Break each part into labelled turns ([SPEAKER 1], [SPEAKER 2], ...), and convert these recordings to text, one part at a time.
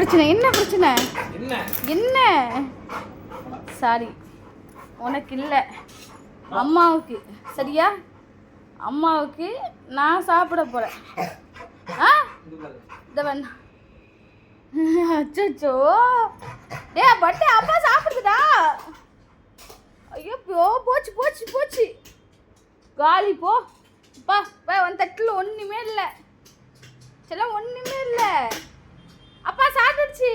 [SPEAKER 1] பிரச்சனை என்ன பிரச்சனை?
[SPEAKER 2] என்ன?
[SPEAKER 1] என்ன? சாரி உனக்கு இல்லை. அம்மாவுக்கு சரியா? அம்மாவுக்கு நான் சாப்பிட போகிறேன் ஆ? வேணா. அச்சோ டே பட்டு அப்பா சாப்பிடுதுடா. ஐயோ போ போச்சு போச்சு போச்சு. காலி போ. பா வந்து தட்டில் ஒன்றுமே இல்லை. செல்லாம் ஒன்றுமே இல்லை. அப்பா சாப்பிட்டுடுச்சு.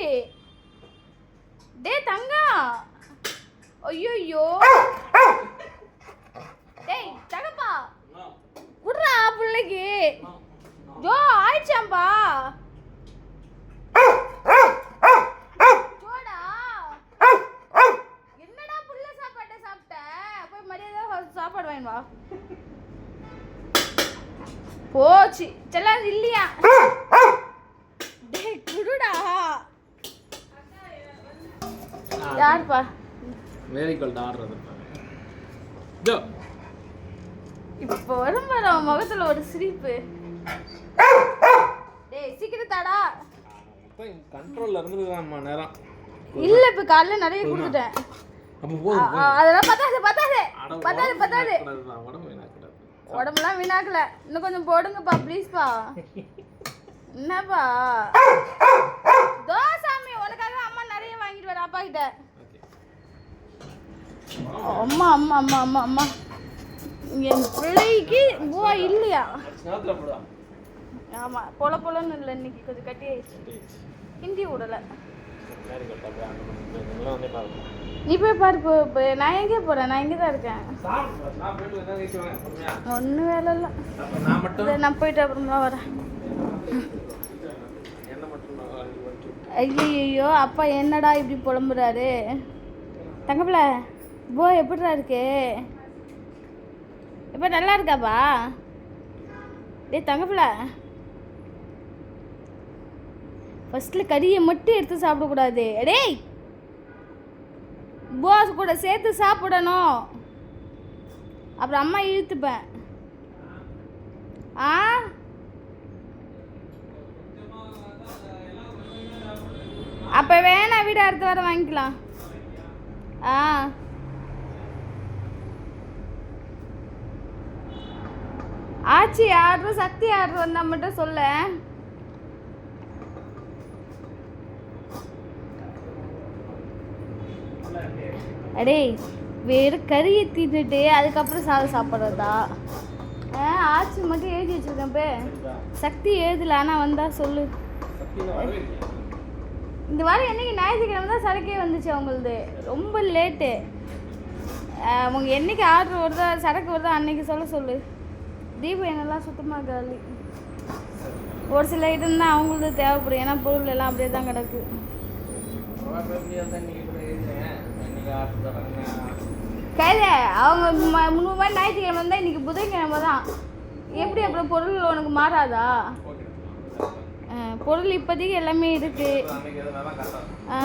[SPEAKER 1] டே தங்கம் ஐயோ டேய் தங்கப்பா. விட்றா பிள்ளைக்கு. ஜோ ஆயிடுச்சாம்பா. ஜோடா. என்னடா புள்ள சாப்பிட்ட சாப்பாடு வாங்கி வா. போச்சு. செல்லாம் இல்லையா டேய் குடுடா யாருப்பா?
[SPEAKER 2] ஆடுறது
[SPEAKER 1] இப்போ வரும் பாரு அவன் முகத்துல ஒரு சிரிப்பு. டேய் சீக்கிரம் தாடா.
[SPEAKER 2] கண்ட்ரோல்ல நேரம்
[SPEAKER 1] இல்ல இப்ப காலைல நிறைய கொடுத்துட்டேன். அதெல்லாம் பத்தாது பத்தாது. பத்தாது பத்தாது. உடம்புலாம் வீணாக்கல. இன்னும் கொஞ்சம் போடுங்கப்பா ப்ளீஸ்ப்பா என்னப்பா? தோசாமி உனக்காக அம்மா நிறைய வாங்கிட்டு வர அப்பா கிட்ட. அம்மா அம்மா அம்மா அம்மா அம்மா. என் பிள்ளைக்கு பூவா இல்லையா?
[SPEAKER 2] ஆமாம்
[SPEAKER 1] ஆமா பொல பொலன்னு இல்லை இன்னைக்கு கொஞ்சம் கட்டி ஆயிடுச்சு. ஹிந்தி விடல நீ போய் பாரு நான் எங்கே போறேன் நான் இங்கே தான் இருக்கேன். ஒன்றும் வேலை இல்லை.
[SPEAKER 2] நான்
[SPEAKER 1] போயிட்டு அப்புறமா வரேன். ஐயோ அப்பா என்னடா இப்படி புலம்புறாரு? தங்கப்பிள்ள. போ எப்படிடா இருக்கு? இப்போ நல்லா இருக்காப்பா? டேய் தங்கப்பில ஃபஸ்ட்டில் கறியை மட்டும் எடுத்து சாப்பிடக்கூடாது. டேய்! போஸ் கூட சேர்த்து சாப்பிடணும். அப்புறம் அம்மா இழுத்துப்பேன். ஆ? அப்போ வேணா வீடு அடுத்த வாரம் வாங்கிக்கலாம். ஆ. ஆச்சி ஆர்டர் சக்தி ஆர்டர் வந்தால் மட்டும் சொல்ல. அடே வேறு கறியை தின்னுட்டு அதுக்கப்புறம் சாதம் சாப்பிட்றதா? ஆ ஆச்சி மட்டும் எழுதி வச்சுருக்கேன் பே. சக்தி எழுதல ஆனால் வந்தால் சொல்லு. இந்த வாரம் என்னைக்கு ஞாயிற்றுக்கிழமை தான் சரக்கே வந்துச்சு அவங்களது. ரொம்ப லேட்டு அவங்க என்னைக்கு ஆர்டர் வருதோ சரக்கு வருதோ அன்னைக்கு சொல்ல சொல்லு. தீபம் என்னெல்லாம் சுத்தமாக காலி. ஒரு சில ஐட்டம் தான் அவங்களுக்கு தேவைப்படும். ஏன்னா பொருள் எல்லாம் அப்படியே தான் கிடக்கு.
[SPEAKER 2] அவ்வளோ
[SPEAKER 1] கையில அவங்க ம- முந்நூறு மாதிரி ஞாயிற்றுக்கிழமை தான் இன்னைக்கு புதன்கிழமை தான். எப்படி அப்புறம் பொருள் உனக்கு மாறாதா? பொருள் இப்போதைக்கு எல்லாமே இருக்கு. ஆ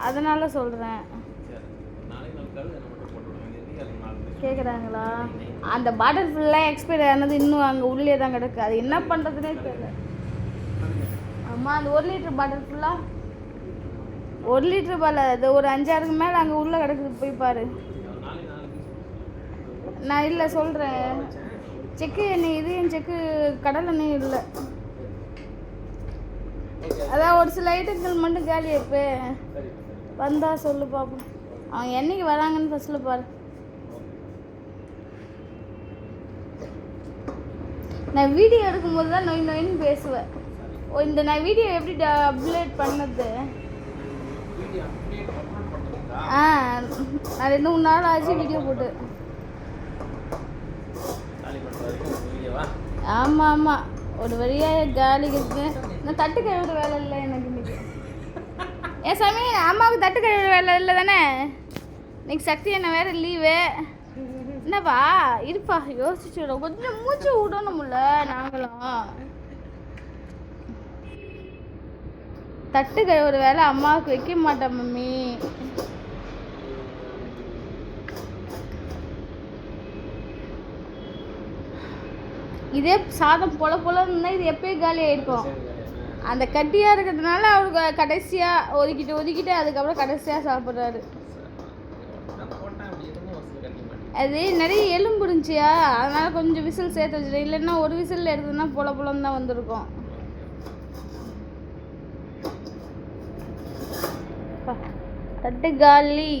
[SPEAKER 1] அதனால சொல்கிறேன்
[SPEAKER 2] சரி. நாளைக்கு நாள் கழுது என்ன மட்டும் போட்டு விடுங்க. இன்னைக்கு அது நாலு
[SPEAKER 1] கேட்குறாங்களா அந்த பாட்டில் ஃபுல்லாக எக்ஸ்பைரி ஆனது இன்னும் அங்கே உள்ளே தான் கிடக்கு. அது என்ன பண்ணுறதுனே தெரியல. அம்மா அந்த ஒரு லிட்டர் பாட்டில் ஃபுல்லாக ஒரு லிட்டர் பால் அது ஒரு அஞ்சாறுக்கு மேலே அங்கே உள்ளே கிடக்குது. போய் பாரு. நான் இல்லை சொல்கிறேன் செக்கு எண்ணெய் இது என் செக்கு கடல் எண்ணெய் இல்லை. அதான் ஒரு சில ஐட்டங்கள் மட்டும் காலி இப்போ வந்தால் சொல்லு பார்ப்போம் அவங்க என்னைக்கு வராங்கன்னு ஃபஸ்ட்டில் பாரு. நான் வீடியோ எடுக்கும்போது தான் நொய் நொயின்னு பேசுவேன். ஓ இந்த நான் வீடியோ எப்படி அப்லோட் பண்ணது? ஆ நான் ரெண்டு மூணு நாள் ஆச்சு வீடியோ போட்டு. ஆமாம் ஆமாம் ஒரு வழியாக காலி இருக்கு நான் தட்டு கழுவுற வேலை இல்லை எனக்கு இன்னைக்கு. ஏன் சாமி அம்மாவுக்கு தட்டு கழுவுற வேலை இல்லை தானே இன்னைக்கு சக்தி என்ன வேறு லீவு என்னப்பா இருப்பா யோசிச்சு விட கொஞ்சம் மூச்சு விடணும்ல நாங்களும். தட்டு கழுவுற வேலை அம்மாவுக்கு வைக்க மாட்டேன் மம்மி. இதே சாதம் பொல பொல இருந்தால் இது எப்பயும் காலி ஆயிருக்கும். அந்த கட்டியாக இருக்கிறதுனால அவருக்கு கடைசியாக ஒதுக்கிட்டு ஒதுக்கிட்டு அதுக்கப்புறம் கடைசியாக சாப்பிட்றாரு
[SPEAKER 2] நான் போட்டேன் அப்படி இருந்தும் ஒரு சில கட்டி மாட்டேன்
[SPEAKER 1] அது நிறைய எலும்பு இருந்துச்சியா? அதனால கொஞ்சம் விசில் சேர்த்து வச்சுட்டேன். இல்லைன்னா ஒரு விசில் எடுத்ததுன்னா பொல புலம் தான் வந்திருக்கும். தட்டு காலி.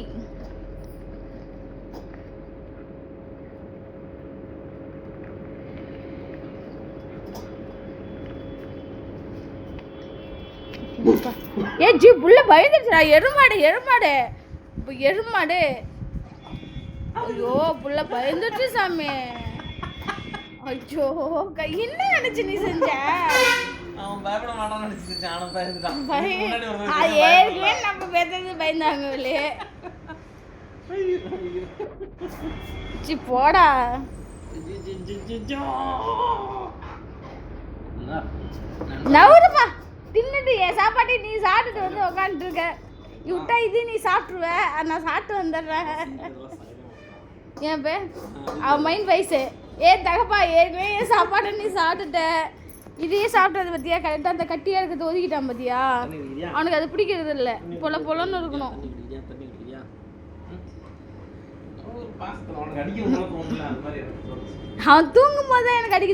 [SPEAKER 1] ஏ ஜி புள்ள பயந்துச்சுடா எருமாடு எருமாடு. இப்போ எருமாடு. ஐயோ புள்ள பயந்துச்சு சாமி. ஐயோ என்ன நினைச்சு நீ செஞ்ச?
[SPEAKER 2] அவன் பயப்பட மாட்டான்னு பயந்துட்டான்
[SPEAKER 1] ஏற்கனவே நம்ம பேசுறது பயந்தாங்க இல்லையே சி போடா. நவுருப்பா தின்னுட்டு என் சாப்பாட்டை நீ சாப்பிட்டுட்டு வந்து உட்காந்துட்டு இருக்க. விட்டா இது நீ சாப்பிட்ருவ நான் சாப்பிட்டு வந்துடுறேன். ஏன் பே அவன் மைண்ட் வயசு ஏ. தகப்பா ஏற்கனவே என் சாப்பாட்டை நீ சாப்பிட்டுட்ட. இதையே சாப்பிட்டது பத்தியா? கரெக்டாக அந்த கட்டியாக இருக்கிறது ஒதுக்கிட்டான் பத்தியா? அவனுக்கு அது பிடிக்கிறது இல்லை. பொல பொலன்னு இருக்கணும். அவன் தூங்கும் போது தான் எனக்கு அடிக்க